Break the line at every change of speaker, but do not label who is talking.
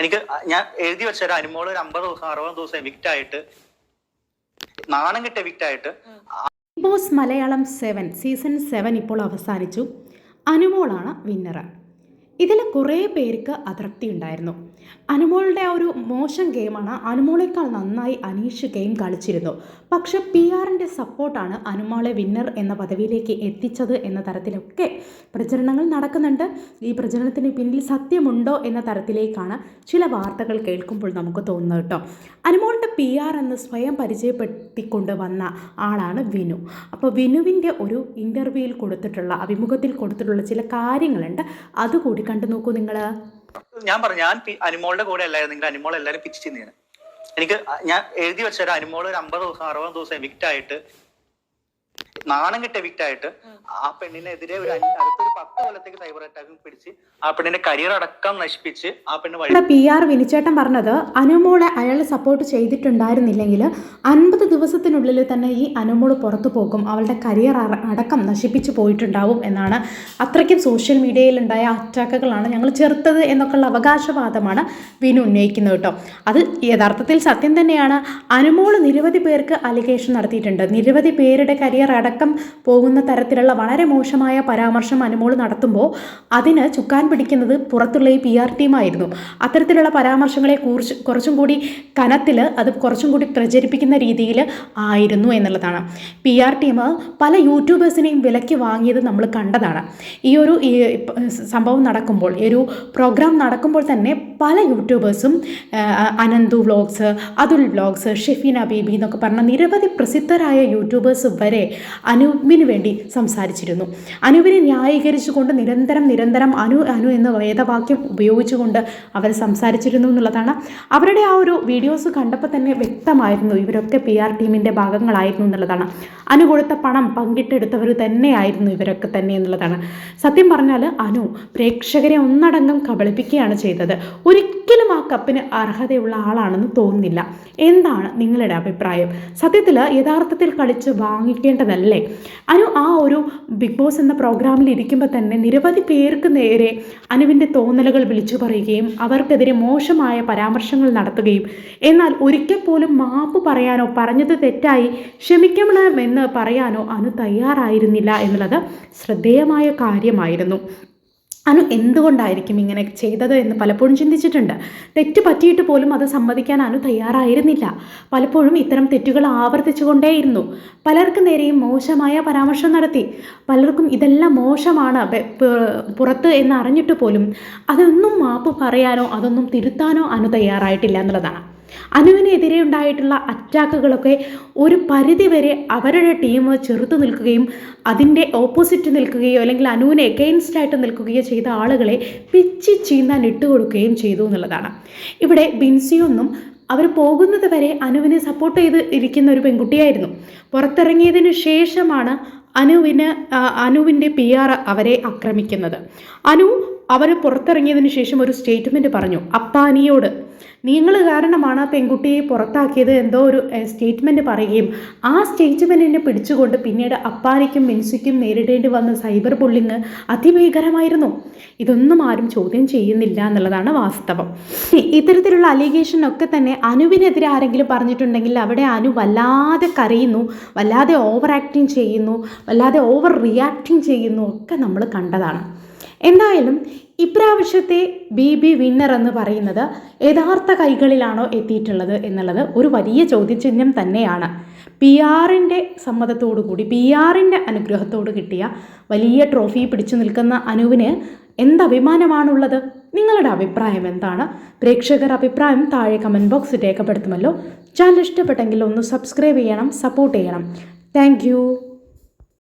എനിക്ക് ഞാൻ എഴുതി വെച്ച ഒരു അനുമോൾ ഒരു അമ്പത് ദിവസം അറുപത് ദിവസം എവിക്റ്റ് ആയിട്ട് നാണം കിട്ടിയ എവിക്റ്റ് ആയിട്ട്
Bigg Boss Malayalam seven season seven ഇപ്പോൾ അവസാനിച്ചു. അനുമോളാണ് വിന്നർ ഇതിൽ കുറേ പേർക്ക് അതൃപ്തി ഉണ്ടായിരുന്നു. അനുമോളുടെ ആ ഒരു മോശം ഗെയിമാണ് അനുമോളേക്കാൾ നന്നായി അനീഷ് ഗെയിം കളിച്ചിരുന്നു. പക്ഷെ പി ആറിന്റെ സപ്പോർട്ടാണ് അനുമോളെ വിന്നർ എന്ന പദവിയിലേക്ക് എത്തിച്ചത് എന്ന തരത്തിലൊക്കെ പ്രചരണങ്ങൾ നടക്കുന്നുണ്ട്. ഈ പ്രചരണത്തിന് പിന്നിൽ സത്യമുണ്ടോ എന്ന തരത്തിലേക്കാണ് ചില വാർത്തകൾ കേൾക്കുമ്പോൾ നമുക്ക് തോന്നുന്നത് കേട്ടോ. അനുമോളുടെ പി ആർ എന്ന് സ്വയം പരിചയപ്പെടുത്തിക്കൊണ്ട് വന്ന ആളാണ് വിനു. അപ്പോൾ വിനുവിന്റെ ഒരു ഇന്റർവ്യൂവിൽ കൊടുത്തിട്ടുള്ള അഭിമുഖത്തിൽ കൊടുത്തിട്ടുള്ള ചില കാര്യങ്ങളുണ്ട്. അതുകൂടി കണ്ടു നോക്കൂ നിങ്ങൾ
ഞാൻ പറഞ്ഞു ഞാൻ അനിമോളുടെ കൂടെ അല്ലായിരുന്നു. നിങ്ങൾ അനുമോൾ എല്ലാവരും പിച്ച് ചെയ്യുന്നതാണ് എനിക്ക് ഞാൻ എഴുതി വെച്ച ഒരു അനുമോൾ ഒരു അമ്പത് ദിവസം അറുപത് ദിവസം എവിക്റ്റ് ആയിട്ട് നാണം കിട്ടിയ എവിക്റ്റ് ആയിട്ട് ആ പെണ്ണിനെതിരെ ഒരു അടുത്തൊരു പത്ത് കൊല്ലത്തേക്ക് സൈബർ അറ്റാക്കും പിടിച്ച് ആ പെണ്ണിന്റെ കരിയർ അടക്കം നശിപ്പിച്ച് ആ പെണ്ണ് വഴി
പി ആർ വിനിച്ചേട്ടൻ പറഞ്ഞത് അനുമോളെ അയാൾ സപ്പോർട്ട് ചെയ്തിട്ടുണ്ടായിരുന്നില്ലെങ്കിൽ അൻപത് ദിവസത്തിനുള്ളിൽ തന്നെ ഈ അനുമോൾ പുറത്തു പോകും. അവളുടെ കരിയർ അടക്കം നശിപ്പിച്ചു പോയിട്ടുണ്ടാവും എന്നാണ് അത്രയ്ക്കും സോഷ്യൽ മീഡിയയിലുണ്ടായ അറ്റാക്കുകളാണ് ഞങ്ങൾ ചെറുത്തത് എന്നൊക്കെയുള്ള അവകാശവാദമാണ് വിനു ഉന്നയിക്കുന്നത് കേട്ടോ. അത് യഥാർത്ഥത്തിൽ സത്യം തന്നെയാണ്. അനുമോൾ നിരവധി പേർക്ക് അലിഗേഷൻ നടത്തിയിട്ടുണ്ട്. നിരവധി പേരുടെ കരിയർ അടക്കം പോകുന്ന തരത്തിലുള്ള വളരെ മോശമായ പരാമർശം അനുമോൾ നടത്തുമ്പോൾ അതിന് ചുക്കാൻ പിടിക്കുന്നത് പുറത്തുള്ള ഈ പി ആർ ടീമായിരുന്നു. അത്തരത്തിലുള്ള പരാമർശങ്ങളെ കുറിച്ച് കുറച്ചും കൂടി കനത്തിൽ അത് കുറച്ചും കൂടി പ്രചരിപ്പിക്കുന്ന രീതിയിൽ ആയിരുന്നു എന്നുള്ളതാണ്. പി ആർ ടീം പല യൂട്യൂബേഴ്സിനെയും വിലയ്ക്ക് വാങ്ങിയത് നമ്മൾ കണ്ടതാണ്. ഈ ഒരു സംഭവം നടക്കുമ്പോൾ ഈ ഒരു പ്രോഗ്രാം നടക്കുമ്പോൾ തന്നെ പല യൂട്യൂബേഴ്സും Ananthu vlogs Athul vlogs Shefeena baby എന്നൊക്കെ പറഞ്ഞ നിരവധി പ്രസിദ്ധരായ യൂട്യൂബേഴ്സ് വരെ അനൂപിന് വേണ്ടി സംസാരിച്ചിരുന്നു. അനുവിനെ ന്യായീകരിച്ചുകൊണ്ട് നിരന്തരം നിരന്തരം അനു അനു എന്ന വേദവാക്യം ഉപയോഗിച്ചുകൊണ്ട് അവർ സംസാരിച്ചിരുന്നു എന്നുള്ളതാണ്. അവരുടെ ആ ഒരു വീഡിയോസ് കണ്ടപ്പോൾ തന്നെ വ്യക്തമായിരുന്നു ഇവരൊക്കെ പി ആർ ടീമിന്റെ ഭാഗങ്ങളായിരുന്നു എന്നുള്ളതാണ്. അനു കൊടുത്ത പണം പങ്കിട്ടെടുത്തവർ തന്നെയായിരുന്നു ഇവരൊക്കെ തന്നെ എന്നുള്ളതാണ്. സത്യം പറഞ്ഞാൽ അനു പ്രേക്ഷകരെ ഒന്നടങ്കം കബളിപ്പിക്കുകയാണ് ചെയ്തത്. ഒരിക്കലും ആ കപ്പിന് അർഹതയുള്ള ആളാണെന്ന് തോന്നുന്നില്ല. എന്താണ് നിങ്ങളുടെ അഭിപ്രായം? സത്യത്തിൽ യഥാർത്ഥത്തിൽ കളിച്ച് വാങ്ങിക്കേണ്ടതല്ലേ. അനു ആ ഒരു ബിഗ് ബോസ് എന്ന പ്രോഗ്രാമിൽ ഇരിക്കുമ്പോൾ തന്നെ നിരവധി പേർക്ക് നേരെ അനുവിന്റെ തോന്നലുകൾ വിളിച്ചു പറയുകയും അവർക്കെതിരെ മോശമായ പരാമർശങ്ങൾ നടത്തുകയും എന്നാൽ ഒരിക്കൽ പോലും മാപ്പ് പറയാനോ പറഞ്ഞത് തെറ്റായി ക്ഷമിക്കണമെന്ന് പറയാനോ അനു തയ്യാറായിരുന്നില്ല എന്നുള്ളത് ശ്രദ്ധേയമായ കാര്യമായിരുന്നു. അനു എന്തുകൊണ്ടായിരിക്കും ഇങ്ങനെ ചെയ്തത് എന്ന് പലപ്പോഴും ചിന്തിച്ചിട്ടുണ്ട്. തെറ്റ് പറ്റിയിട്ട് പോലും അത് സമ്മതിക്കാൻ അനു തയ്യാറായിരുന്നില്ല. പലപ്പോഴും ഇത്തരം തെറ്റുകൾ ആവർത്തിച്ചുകൊണ്ടേയിരുന്നു. പലർക്കും നേരെയും മോശമായ പരാമർശം നടത്തി. പലർക്കും ഇതെല്ലാം മോശമാണ് പുറത്ത് എന്ന് അറിഞ്ഞിട്ട് പോലും അതൊന്നും മാപ്പ് പറയാനോ അതൊന്നും തിരുത്താനോ അനു തയ്യാറായിട്ടില്ല എന്നുള്ളതാണ്. അനുവിനെതിരെ ഉണ്ടായിട്ടുള്ള അറ്റാക്കുകളൊക്കെ ഒരു പരിധിവരെ അവരുടെ ടീം ചെറുത്ത് നിൽക്കുകയും അതിന്റെ ഓപ്പോസിറ്റ് നിൽക്കുകയോ അല്ലെങ്കിൽ അനുവിനെ എഗെയിൻസ്റ്റ് ആയിട്ട് നിൽക്കുകയോ ചെയ്ത ആളുകളെ പിച്ചി ചീന്താൻ ഇട്ടുകൊടുക്കുകയും ചെയ്തു എന്നുള്ളതാണ്. ഇവിടെ ബിൻസിയൊന്നും അവർ പോകുന്നത് വരെ അനുവിനെ സപ്പോർട്ട് ചെയ്ത് ഇരിക്കുന്ന ഒരു പെൺകുട്ടിയായിരുന്നു. പുറത്തിറങ്ങിയതിന് ശേഷമാണ് അനുവിന് അനുവിന്റെ പി ആർ അവരെ ആക്രമിക്കുന്നത്. അനു അവർ പുറത്തിറങ്ങിയതിന് ശേഷം ഒരു സ്റ്റേറ്റ്മെന്റ് പറഞ്ഞു. അപ്പാനിയോട് നിങ്ങൾ കാരണമാണ് ആ പെൺകുട്ടിയെ പുറത്താക്കിയത് എന്തോ ഒരു സ്റ്റേറ്റ്മെന്റ് പറയുകയും ആ സ്റ്റേറ്റ്മെന്റിനെ പിടിച്ചുകൊണ്ട് പിന്നീട് അപ്പാനിക്കും മിൻസിക്കും നേരിടേണ്ടി വന്ന സൈബർ ബുള്ളിങ് അതിഭീകരമായിരുന്നു. ഇതൊന്നും ആരും ചോദ്യം ചെയ്യുന്നില്ല എന്നുള്ളതാണ് വാസ്തവം. ഇത്തരത്തിലുള്ള അലിഗേഷൻ ഒക്കെ തന്നെ അനുവിനെതിരെ ആരെങ്കിലും പറഞ്ഞിട്ടുണ്ടെങ്കിൽ അവിടെ അനു വല്ലാതെ കരയുന്നു വല്ലാതെ ഓവർ ആക്ടിങ് ചെയ്യുന്നു വല്ലാതെ ഓവർ റിയാക്ടിങ് ചെയ്യുന്നു ഒക്കെ നമ്മൾ കണ്ടതാണ്. എന്തായാലും ഇപ്രാവശ്യത്തെ ബി ബി വിന്നർ എന്ന് പറയുന്നത് യഥാർത്ഥ കൈകളിലാണോ എത്തിയിട്ടുള്ളത് എന്നുള്ളത് ഒരു വലിയ ചോദ്യചിഹ്നം തന്നെയാണ്. പി ആറിന്റെ സമ്മതത്തോടു കൂടി പി ആറിന്റെ അനുഗ്രഹത്തോട് കിട്ടിയ വലിയ ട്രോഫി പിടിച്ചു നിൽക്കുന്ന അനുവിന് എന്ത് അഭിമാനമാണുള്ളത്? നിങ്ങളുടെ അഭിപ്രായം എന്താണ്? പ്രേക്ഷകർ അഭിപ്രായം താഴെ കമന്റ് ബോക്സ് രേഖപ്പെടുത്തുമല്ലോ. ചാനൽ ഇഷ്ടപ്പെട്ടെങ്കിൽ ഒന്ന് സബ്സ്ക്രൈബ് ചെയ്യണം സപ്പോർട്ട് ചെയ്യണം. താങ്ക്